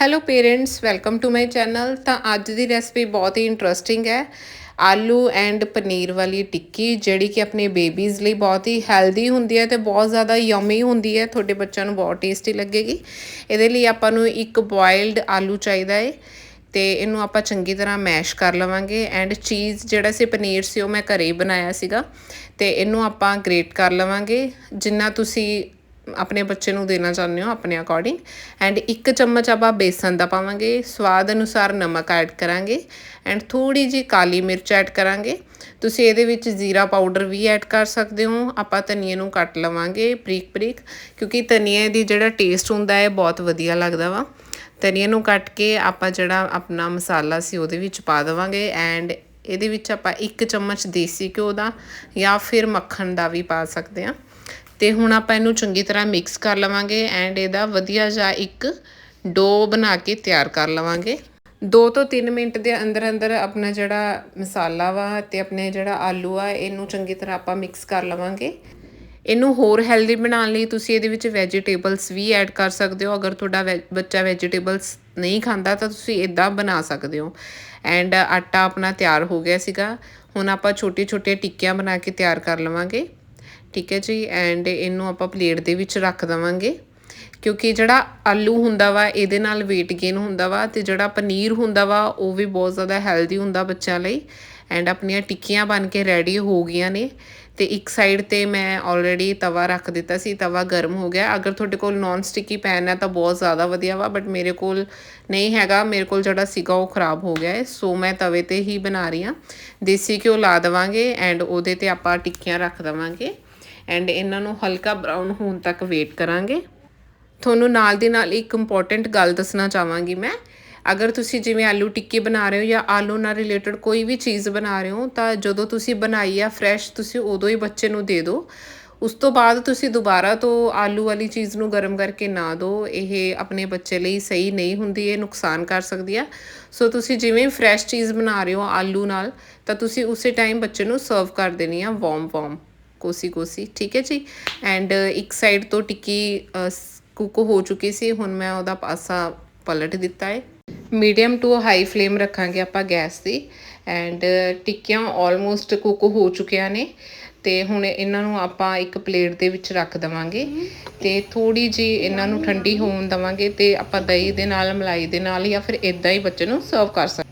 Hello parents welcome to my channel ਤਾਂ ਅੱਜ ਦੀ recipe ਬਹੁਤ ਹੀ ਇੰਟਰਸਟਿੰਗ ਹੈ। ਆਲੂ ਐਂਡ ਪਨੀਰ ਵਾਲੀ ਟਿੱਕੀ, ਜਿਹੜੀ ਕਿ ਆਪਣੇ ਬੇਬੀਜ਼ ਲਈ ਬਹੁਤ ਹੀ ਹੈਲਦੀ ਹੁੰਦੀ ਹੈ ਤੇ ਬਹੁਤ ਜ਼ਿਆਦਾ ਯਮੀ ਹੁੰਦੀ ਹੈ। ਤੁਹਾਡੇ ਬੱਚਿਆਂ ਨੂੰ ਬਹੁਤ ਟੇਸਟੀ ਲੱਗੇਗੀ। ਇਹਦੇ ਲਈ ਆਪਾਂ ਨੂੰ ਇੱਕ ਬੋਇਲਡ ਆਲੂ ਚਾਹੀਦਾ ਹੈ ਤੇ ਇਹਨੂੰ ਆਪਾਂ ਚੰਗੀ ਤਰ੍ਹਾਂ ਮੈਸ਼ ਕਰ ਲਵਾਂਗੇ। ਐਂਡ ਚੀਜ਼ ਜਿਹੜਾ ਸੀ, ਪਨੀਰ ਸੀ, ਉਹ ਮੈਂ ਘਰੇ ਹੀ ਬਣਾਇਆ ਸੀਗਾ। ਤੇ ਇਹਨੂੰ ਆਪਾਂ ਗ੍ਰੇਟ ਕਰ ਲਵਾਂਗੇ। ਜਿੰਨਾ ਤੁਸੀਂ ਆਪਣੇ ਬੱਚੇ ਨੂੰ ਦੇਣਾ ਚਾਹੁੰਦੇ ਹੋ ਆਪਣੇ ਅਕੋਰਡਿੰਗ ਐਂਡ ਇੱਕ ਚਮਚ ਆਪਾਂ ਬੇਸਨ ਦਾ ਪਾਵਾਂਗੇ, ਸਵਾਦ ਅਨੁਸਾਰ ਨਮਕ ਐਡ ਕਰਾਂਗੇ ਐਂਡ ਥੋੜੀ ਜੀ ਕਾਲੀ ਮਿਰਚ ਐਡ ਕਰਾਂਗੇ। ਤੁਸੀਂ ਇਹਦੇ ਵਿੱਚ ਜ਼ੀਰਾ ਪਾਊਡਰ ਵੀ ਐਡ ਕਰ ਸਕਦੇ ਹੋ, ਆਪਾਂ ਧਨੀਏ ਨੂੰ ਕੱਟ ਲਵਾਂਗੇ ਬਰੀਕ ਬਰੀਕ, ਕਿਉਂਕਿ ਧਨੀਏ ਦੀ ਜਿਹੜਾ ਟੇਸਟ ਹੁੰਦਾ ਹੈ ਬਹੁਤ ਵਧੀਆ ਲੱਗਦਾ ਵਾ। ਧਨੀਏ ਨੂੰ ਕੱਟ ਕੇ ਆਪਾਂ ਜਿਹੜਾ ਆਪਣਾ ਮਸਾਲਾ ਸੀ ਉਹਦੇ ਵਿੱਚ ਪਾ ਦੇਵਾਂਗੇ ਐਂਡ ਇਹਦੇ ਵਿੱਚ ਆਪਾਂ ਇੱਕ ਚਮਚ ਦੇਸੀ ਘਿਓ ਦਾ ਜਾਂ ਫਿਰ ਮੱਖਣ ਦਾ ਵੀ ਪਾ ਸਕਦੇ ਹਾਂ। ਤੇ ਹੁਣ ਆਪਾਂ ਇਹਨੂੰ ਚੰਗੀ ਤਰ੍ਹਾਂ ਮਿਕਸ ਕਰ ਲਵਾਂਗੇ ਐਂਡ ਇਹਦਾ ਵਧੀਆ ਜਿਹਾ ਇੱਕ ਡੋ ਬਣਾ ਕੇ ਤਿਆਰ ਕਰ ਲਵਾਂਗੇ। 2 ਤੋਂ 3 ਮਿੰਟ ਦੇ ਅੰਦਰ ਅੰਦਰ ਆਪਣਾ ਜਿਹੜਾ ਮਸਾਲਾ ਵਾ ਤੇ ਆਪਣੇ ਜਿਹੜਾ ਆਲੂ ਆ, ਇਹਨੂੰ ਚੰਗੀ ਤਰ੍ਹਾਂ ਆਪਾਂ ਮਿਕਸ ਕਰ ਲਵਾਂਗੇ। ਇਹਨੂੰ ਹੋਰ ਹੈਲਦੀ ਬਣਾਉਣ ਲਈ ਤੁਸੀਂ ਇਹਦੇ ਵਿੱਚ ਵੈਜੀਟੇਬਲਸ ਵੀ ਐਡ ਕਰ ਸਕਦੇ ਹੋ। ਅਗਰ ਤੁਹਾਡਾ ਬੱਚਾ ਵੈਜੀਟੇਬਲਸ ਨਹੀਂ ਖਾਂਦਾ ਤਾਂ ਤੁਸੀਂ ਇਦਾਂ ਬਣਾ ਸਕਦੇ ਹੋ। ਐਂਡ ਆਟਾ ਆਪਣਾ ਤਿਆਰ ਹੋ ਗਿਆ ਸੀਗਾ। ਹੁਣ ਆਪਾਂ ਛੋਟੀ ਛੋਟੀਆਂ ਟਿੱਕੀਆਂ ਬਣਾ ਕੇ ਤਿਆਰ ਕਰ ਲਵਾਂਗੇ। ਠੀਕ ਹੈ ਜੀ ਐਂਡ ਇਹਨੂੰ ਆਪਾਂ ਪਲੇਟ ਦੇ ਵਿੱਚ ਰੱਖ ਦਵਾਂਗੇ, ਕਿਉਂਕਿ ਜਿਹੜਾ ਆਲੂ ਹੁੰਦਾ ਵਾ, ਇਹਦੇ ਨਾਲ weight gain ਹੁੰਦਾ ਵਾ ਤੇ ਜਿਹੜਾ ਪਨੀਰ ਹੁੰਦਾ ਵਾ, ਉਹ ਵੀ ਬਹੁਤ ਜ਼ਿਆਦਾ ਹੈਲਦੀ ਹੁੰਦਾ ਬੱਚਿਆਂ ਲਈ ਐਂਡ ਆਪਣੀਆਂ ਟਿੱਕੀਆਂ ਬਣ ਕੇ ਰੈਡੀ ਹੋ ਗਈਆਂ ਨੇ, ਤੇ ਇੱਕ ਸਾਈਡ ਤੇ ਮੈਂ ਆਲਰੇਡੀ ਤਵਾ ਰੱਖ ਦਿੱਤਾ ਸੀ, ਤਵਾ ਗਰਮ ਹੋ ਗਿਆ। ਅਗਰ ਤੁਹਾਡੇ ਕੋਲ ਨਾਨ ਸਟਿਕੀ ਪੈਨ ਹੈ ਤਾਂ ਬਹੁਤ ਜ਼ਿਆਦਾ ਵਧੀਆ ਵਾ ਬਟ ਮੇਰੇ ਕੋਲ ਨਹੀਂ ਹੈਗਾ, ਮੇਰੇ ਕੋਲ ਜਿਹੜਾ ਸੀਗਾ ਉਹ ਖਰਾਬ ਹੋ ਗਿਆ ਹੈ ਸੋ ਮੈਂ ਤਵੇ ਤੇ ਹੀ ਬਣਾ ਰਹੀ ਹਾਂ। ਦੇਸੀ ਘਿਓ ਲਾ ਦੇਵਾਂਗੇ ਐਂਡ ਉਹਦੇ ਤੇ ਆਪਾਂ ਟਿੱਕੀਆਂ ਰੱਖ ਦੇਵਾਂਗੇ। ਐਂਡ ਇਹਨਾਂ ਨੂੰ ਹਲਕਾ ਬਰਾਊਨ ਹੋਣ ਤੱਕ ਵੇਟ ਕਰਾਂਗੇ। ਤੁਹਾਨੂੰ ਨਾਲ ਦੀ ਨਾਲ ਇੱਕ ਇੰਪੋਰਟੈਂਟ ਗੱਲ ਦੱਸਣਾ ਚਾਹਾਂਗੀ ਮੈਂ। ਅਗਰ ਤੁਸੀਂ ਜਿਵੇਂ ਆਲੂ ਟਿੱਕੀ ਬਣਾ ਰਹੇ ਹੋ ਜਾਂ ਆਲੂ ਨਾਲ ਰਿਲੇਟਡ ਕੋਈ ਵੀ ਚੀਜ਼ ਬਣਾ ਰਹੇ ਹੋ, ਤਾਂ ਜਦੋਂ ਤੁਸੀਂ ਬਣਾਈ ਆ ਫਰੈਸ਼ ਤੁਸੀਂ ਉਦੋਂ ਹੀ ਬੱਚੇ ਨੂੰ ਦੇ ਦਿਓ। ਉਸ ਤੋਂ ਬਾਅਦ ਤੁਸੀਂ ਦੁਬਾਰਾ ਤੋਂ ਆਲੂ ਵਾਲੀ ਚੀਜ਼ ਨੂੰ ਗਰਮ ਕਰਕੇ ਨਾ ਦਿਓ। ਇਹ ਆਪਣੇ ਬੱਚੇ ਲਈ ਸਹੀ ਨਹੀਂ ਹੁੰਦੀ, ਇਹ ਨੁਕਸਾਨ ਕਰ ਸਕਦੀ ਆ। ਸੋ ਤੁਸੀਂ ਜਿਵੇਂ ਫਰੈਸ਼ ਚੀਜ਼ ਬਣਾ ਰਹੇ ਹੋ ਆਲੂ ਨਾਲ, ਤਾਂ ਤੁਸੀਂ ਉਸੇ ਟਾਈਮ ਬੱਚੇ ਨੂੰ ਸਰਵ ਕਰ ਦੇਣੀ ਆ ਵਾਰਮ ਵਾਰਮ ਕੋਸੀ ਕੋਸੀ ਠੀਕ ਹੈ ਜੀ ਐਂਡ ਇੱਕ ਸਾਈਡ ਤੋਂ ਟਿੱਕੀ ਕੁੱਕ ਹੋ ਚੁੱਕੀ ਸੀ ਹੁਣ ਮੈਂ ਉਹਦਾ ਪਾਸਾ ਪਲਟ ਦਿੱਤਾ ਹੈ ਮੀਡੀਅਮ ਟੂ ਹਾਈ ਫਲੇਮ ਰੱਖਾਂਗੇ ਆਪਾਂ ਗੈਸ ਦੀ ਐਂਡ ਟਿੱਕੀਆਂ ਆਲਮੋਸਟ ਕੁੱਕ ਹੋ ਚੁੱਕੀਆਂ ਨੇ ਤੇ ਹੁਣ ਇਹਨਾਂ ਨੂੰ ਆਪਾਂ ਇੱਕ ਪਲੇਟ ਦੇ ਵਿੱਚ ਰੱਖ ਦਵਾਂਗੇ ਤੇ ਥੋੜੀ ਜੀ ਇਹਨਾਂ ਨੂੰ ਠੰਡੀ ਹੋਣ ਦਵਾਂਗੇ ਤੇ ਆਪਾਂ ਦਹੀਂ ਦੇ ਨਾਲ ਮਲਾਈ ਦੇ ਨਾਲ ਜਾਂ ਫਿਰ ਇਦਾਂ ਹੀ ਬੱਚੇ ਨੂੰ ਸਰਵ ਕਰ ਸਕਦੇ